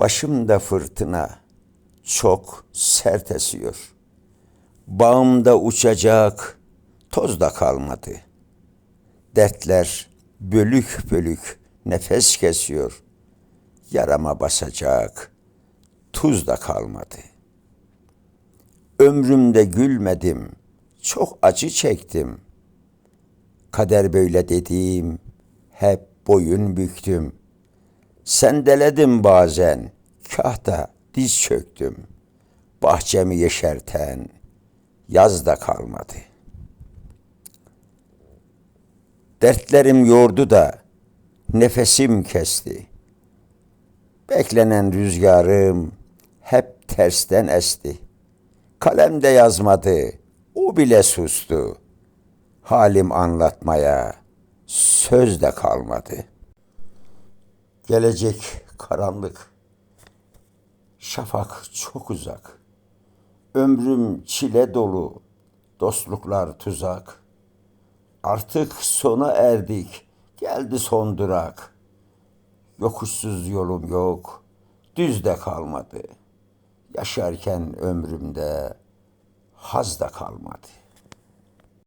Başımda fırtına çok sert esiyor. Bağımda uçacak toz da kalmadı. Dertler bölük bölük nefes kesiyor. Yarama basacak tuz da kalmadı. Ömrümde gülmedim, çok acı çektim. Kader böyle dediğim, hep boyun büktüm. Sendeledim bazen, kah da diz çöktüm. Bahçemi yeşerten yaz da kalmadı. Dertlerim yordu da nefesim kesti. Beklenen rüzgarım hep tersten esti. Kalemde yazmadı, o bile sustu. Halim anlatmaya söz de kalmadı. Gelecek karanlık. Şafak çok uzak. Ömrüm çile dolu. Dostluklar tuzak. Artık sona erdik. Geldi son durak. Yokuşsuz yolum yok. Düz de kalmadı. Yaşarken ömrümde haz da kalmadı.